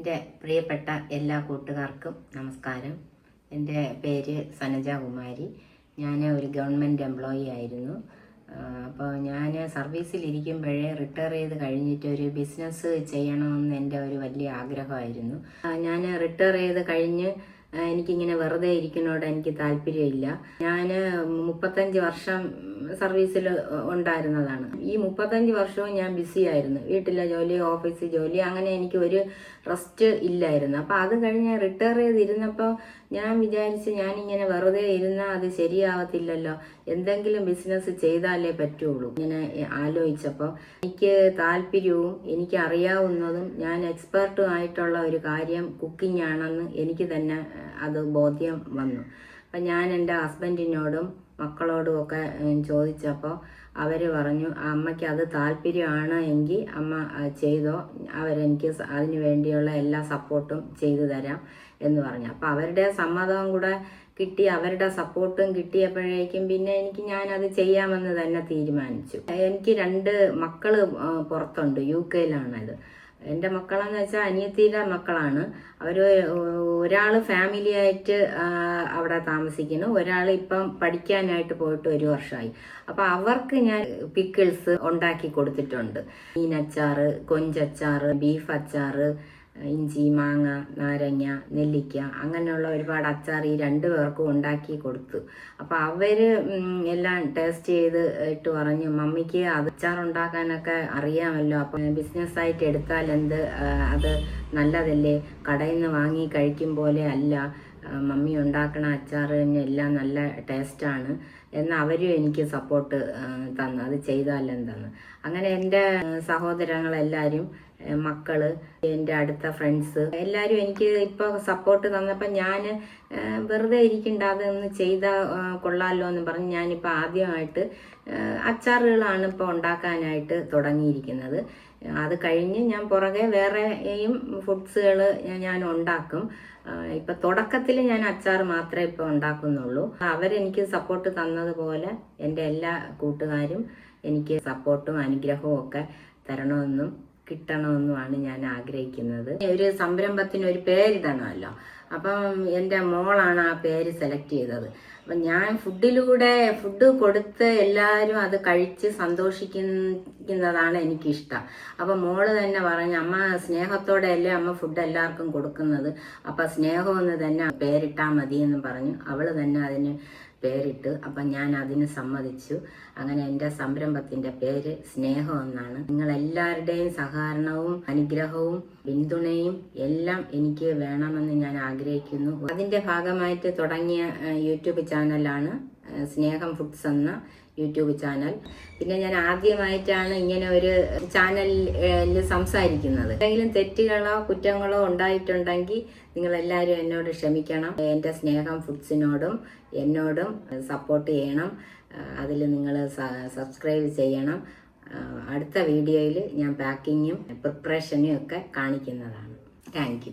എന്റെ പ്രിയപ്പെട്ട എല്ലാ കൂട്ടുകാർക്കും നമസ്കാരം. എന്റെ പേര് സനജ കുമാരി. ഞാൻ ഒരു ഗവൺമെന്റ് എംപ്ലോയി ആയിരുന്നു. അപ്പോൾ ഞാൻ സർവീസിലിരിക്കുമ്പോഴേ റിട്ടയർ ചെയ്ത് കഴിഞ്ഞിട്ട് ഒരു ബിസിനസ് ചെയ്യണമെന്ന് എന്റെ ഒരു വലിയ ആഗ്രഹമായിരുന്നു. ഞാൻ റിട്ടയർ ചെയ്ത് കഴിഞ്ഞ് എനിക്കിങ്ങനെ വെറുതെ ഇരിക്കുന്നതോട് എനിക്ക് താല്പര്യമില്ല. ഞാൻ മുപ്പത്തഞ്ച് വർഷം സർവീസിൽ ഉണ്ടായിരുന്നതാണ്. ഈ മുപ്പത്തഞ്ച് വർഷവും ഞാൻ ബിസി ആയിരുന്നു. വീട്ടിലെ ജോലി ഓഫീസിൽ ജോലി അങ്ങനെ എനിക്ക് ഒരു റെസ്റ്റ് ഇല്ലായിരുന്നു. അപ്പം അത് കഴിഞ്ഞ് റിട്ടയർ ചെയ്തിരുന്നപ്പോൾ ഞാൻ വിചാരിച്ച് ഞാനിങ്ങനെ വെറുതെ ഇരുന്നാൽ അത് ശരിയാവത്തില്ലല്ലോ. എന്തെങ്കിലും ബിസിനസ് ചെയ്താലേ പറ്റുള്ളൂ. ഇങ്ങനെ ആലോചിച്ചപ്പോൾ എനിക്ക് താല്പര്യവും എനിക്ക് അറിയാവുന്നതും ഞാൻ എക്സ്പെർട്ടും ആയിട്ടുള്ള ഒരു കാര്യം കുക്കിംഗ് ആണെന്ന് എനിക്ക് തന്നെ അത് ബോധ്യം വന്നു. അപ്പം ഞാൻ എന്റെ ഹസ്ബൻഡിനോടും മക്കളോടും ഒക്കെ ചോദിച്ചപ്പോൾ അവർ പറഞ്ഞു അമ്മയ്ക്ക് അത് താല്പര്യമാണ് എങ്കിൽ അമ്മ ചെയ്തോ. അവരെനിക്ക് അതിന് വേണ്ടിയുള്ള എല്ലാ സപ്പോർട്ടും ചെയ്തു തരാം എന്ന് പറഞ്ഞു. അപ്പം അവരുടെ സമ്മതവും കൂടെ കിട്ടി അവരുടെ സപ്പോർട്ടും കിട്ടിയപ്പോഴേക്കും പിന്നെ എനിക്ക് ഞാൻ അത് ചെയ്യാമെന്ന് തന്നെ തീരുമാനിച്ചു. എനിക്ക് രണ്ട് മക്കൾ പുറത്തുണ്ട് യു കെയിലാണത്. എന്റെ മക്കളെന്ന് വെച്ചാൽ അനിയത്തിയിലെ മക്കളാണ്. അവർ ഒരാൾ ഫാമിലി ആയിട്ട് അവിടെ താമസിക്കുന്നു. ഒരാൾ ഇപ്പം പഠിക്കാനായിട്ട് പോയിട്ട് ഒരു വർഷമായി അപ്പം അവർക്ക് ഞാൻ പിക്കിൾസ് ഉണ്ടാക്കി കൊടുത്തിട്ടുണ്ട്. മീനച്ചാറ് കൊഞ്ചച്ചാറ് ബീഫ് അച്ചാറ് ഇഞ്ചി മാങ്ങ നാരങ്ങ നെല്ലിക്ക അങ്ങനെയുള്ള ഒരുപാട് അച്ചാർ ഈ രണ്ട് പേർക്കും ഉണ്ടാക്കി കൊടുത്തു. അപ്പോൾ അവർ എല്ലാം ടേസ്റ്റ് ചെയ്ത് ഇട്ട് പറഞ്ഞു മമ്മിക്ക് അച്ചാർ ഉണ്ടാക്കാനൊക്കെ അറിയാമല്ലോ അപ്പം ബിസിനസ് ആയിട്ട് എടുത്താൽ എന്ത് അത് നല്ലതല്ലേ? കടയിൽ നിന്ന് വാങ്ങി കഴിക്കും പോലെ അല്ല മമ്മി ഉണ്ടാക്കണ അച്ചാറിന് എല്ലാം നല്ല ടേസ്റ്റാണ് എന്ന് അവരും എനിക്ക് സപ്പോർട്ട് തന്നു. അത് ചെയ്താലെന്തെന്ന് അങ്ങനെ എന്റെ സഹോദരങ്ങളെല്ലാവരും മക്കൾ എന്റെ അടുത്ത ഫ്രണ്ട്സ് എല്ലാവരും എനിക്ക് ഇപ്പോൾ സപ്പോർട്ട് തന്നപ്പോൾ ഞാൻ വെറുതെ ഇരിക്കണ്ട അതൊന്ന് ചെയ്താൽ കൊള്ളാമല്ലോ എന്ന് പറഞ്ഞ് ഞാനിപ്പോൾ ആദ്യമായിട്ട് അച്ചാറുകളാണ് ഇപ്പോൾ ഉണ്ടാക്കാനായിട്ട് തുടങ്ങിയിരിക്കുന്നത്. അത് കഴിഞ്ഞ് ഞാൻ പുറകെ വേറെയും ഫുഡ്സുകൾ ഞാൻ ഉണ്ടാക്കും. ഇപ്പം തുടക്കത്തിൽ ഞാൻ അച്ചാർ മാത്രമേ ഇപ്പൊ ഉണ്ടാക്കുന്നുള്ളൂ. അവരെനിക്ക് സപ്പോർട്ട് തന്നതുപോലെ എന്റെ എല്ലാ കൂട്ടുകാരും എനിക്ക് സപ്പോർട്ടും അനുഗ്രഹവും ഒക്കെ തരണമെന്നും കിട്ടണമെന്നുമാണ് ഞാൻ ആഗ്രഹിക്കുന്നത്. ഒരു സംരംഭത്തിന് ഒരു പേരിടണമല്ലോ അപ്പം എന്റെ മോളാണ് ആ പേര് സെലക്ട് ചെയ്തത്. അപ്പം ഞാൻ ഫുഡിലൂടെ ഫുഡ് കൊടുത്ത് എല്ലാവരും അത് കഴിച്ച് സന്തോഷിക്കുന്നതാണ് എനിക്കിഷ്ടം. അപ്പം മോൾ തന്നെ പറഞ്ഞു അമ്മ സ്നേഹത്തോടെ അല്ലേ അമ്മ ഫുഡ് എല്ലാവർക്കും കൊടുക്കുന്നത്? അപ്പം സ്നേഹമെന്ന് തന്നെ പേരിട്ടാൽ മതി എന്ന് പറഞ്ഞു. അവൾ തന്നെ അതിന് പേരിട്ട് അപ്പം ഞാൻ അതിന് സമ്മതിച്ചു. അങ്ങനെ എന്റെ സംരംഭത്തിന്റെ പേര് സ്നേഹം എന്നാണ്. നിങ്ങളെല്ലാവരുടെയും സഹകരണവും അനുഗ്രഹവും പിന്തുണയും എല്ലാം എനിക്ക് വേണമെന്ന് ഞാൻ ആഗ്രഹിക്കുന്നു. അതിന്റെ ഭാഗമായിട്ട് തുടങ്ങിയ യൂട്യൂബ് ചാനലാണ് സ്നേഹം ഫുഡ്സ് എന്ന യൂട്യൂബ് ചാനൽ. പിന്നെ ഞാൻ ആദ്യമായിട്ടാണ് ഇങ്ങനെ ഒരു ചാനലിൽ സംസാരിക്കുന്നത്. എന്തെങ്കിലും തെറ്റുകളോ കുറ്റങ്ങളോ ഉണ്ടായിട്ടുണ്ടെങ്കിൽ നിങ്ങൾ എല്ലാവരും എന്നോട് ക്ഷമിക്കണം. എന്റെ സ്നേഹം ഫുഡ്സിനോടും എന്നോടും സപ്പോർട്ട് ചെയ്യണം. അതിൽ നിങ്ങൾ സബ്സ്ക്രൈബ് ചെയ്യണം. അടുത്ത വീഡിയോയിൽ ഞാൻ പാക്കിങ്ങും പ്രിപ്പറേഷനും ഒക്കെ കാണിക്കുന്നതാണ്. താങ്ക്